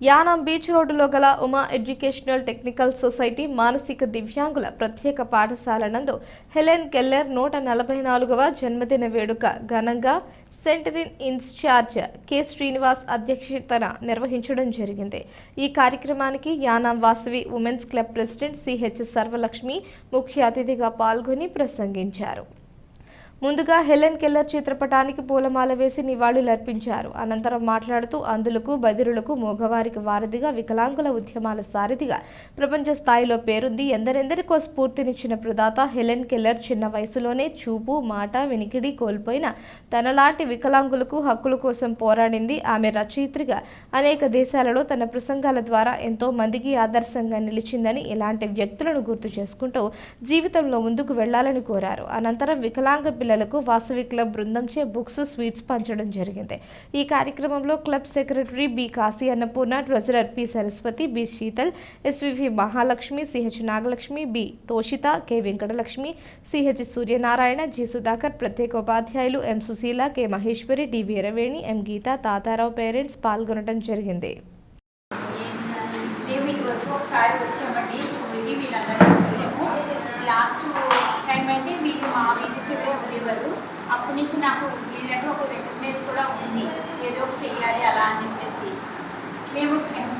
Yanam beach రోడ్డులో గల Uma educational technical society మానసిక దివ్యాంగుల ప్రత్యేక పాఠశాల నందు హెలెన్ కెల్లర్ నూట నలభై నాలుగవ జన్మదిన వేడుక ఘనంగా సెంటరిన్ ఇన్ఛార్జ్ కె శ్రీనివాస్ అధ్యక్షతన నిర్వహించడం జరిగింది. ఈ కార్యక్రమానికి Yanam Vasavi women's club president CH Sarvalakshmi ముఖ్య అతిథిగా పాల్గొని ప్రసంగించారు. ముందుగా హెలెన్ కెల్లర్ చిత్రపటానికి పూలమాల వేసి నివాళులర్పించారు. అనంతరం మాట్లాడుతూ అందులకు బదిరులకు మోగవారికి వారధిగా వికలాంగుల ఉద్యమాల సారథిగా ప్రపంచ స్థాయిలో పేరుంది. ఎందరెందరికో స్ఫూర్తినిచ్చిన ప్రదాత హెలెన్ కెల్లర్ చిన్న వయసులోనే చూపు మాట వినికిడి కోల్పోయిన తనలాంటి వికలాంగులకు హక్కుల కోసం పోరాడింది. ఆమె రచయిత్రిగా అనేక దేశాలలో తన ప్రసంగాల ద్వారా ఎంతో మందికి ఆదర్శంగా నిలిచిందని ఇలాంటి వ్యక్తులను గుర్తు చేసుకుంటూ జీవితంలో ముందుకు వెళ్ళాలని కోరారు. అనంతరం వికలాంగ పిల్లలకు వాసవి క్లబ్ బృందంచే బుక్స్ స్వీట్స్ పంచడం జరిగింది. ఈ కార్యక్రమంలో club secretary B Kashi Annapurna treasurer P Saraswati B Sheetal SVV Mahalakshmi CH Nagalakshmi B Toshita K Venkatalakshmi CH Suryanarayana G Sudhakar ప్రత్యేక ఉపాధ్యాయులు M Sushila K Maheshwari D Veeraveni M Geeta Tatarao parents పాల్గొనడం జరిగింది. మేము ఒకసారి వచ్చామండి. మా ఉండేవారు అప్పటి నుంచి నాకు ఏంటంటే ఒక రికగ్నైజ్ కూడా ఉంది. ఏదో ఒకటి చెయ్యాలి అలా అని చెప్పేసి. మేము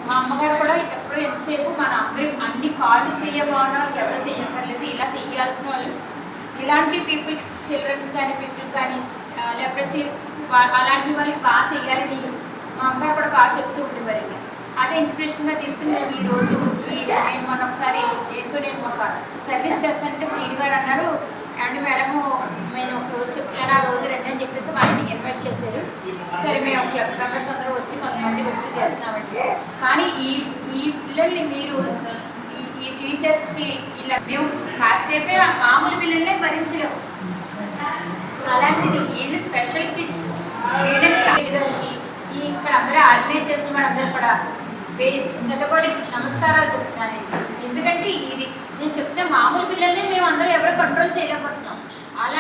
మా అమ్మగారు కూడా ఎప్పుడో ఎంతసేపు మన అందరి అన్ని కాళ్ళు చేయబోన వాళ్ళకి ఎవరు చేయక్కర్లేదు ఇలా చేయాల్సిన వాళ్ళు. ఇలాంటి పీపుల్ చిల్డ్రన్స్ కానీ పీపుల్ కానీ లేప్రసీ అలాంటి వాళ్ళకి బాగా చేయాలని మా అమ్మగారు కూడా బాగా చెప్తూ ఉండేవారండి. అదే ఇన్స్పిరేషన్గా తీసుకుని మేము ఈ రోజు ఈ నేను మొన్న ఒకసారి ఏంటో నేను ఒక సర్వీస్ చేస్తానంటే చేశారు. సరే మేము క్లబ్ మెంబర్స్ అందరూ వచ్చి కొంతమంది వచ్చి చేస్తున్నామండి. కానీ ఈ ఈ పిల్లల్ని మీరు ఈ- టీచర్స్కి ఇలా మేము కాసేపే మామూలు పిల్లల్నే భరించలేము. అలాంటిది వీళ్ళు స్పెషల్ కిడ్స్ గారికి ఈ ఇక్కడ అందరూ ఆర్గనైజ్ చేసిన వాళ్ళందరూ కూడా వే శతకోటి నమస్కారాలు చెప్తున్నానండి ఎందుకంటే ఇది నేను చెప్తే మామూలు పిల్లల్ని మేము అందరూ ఎవరు కంట్రోల్ చేయలేకపోతున్నాం. వల్ల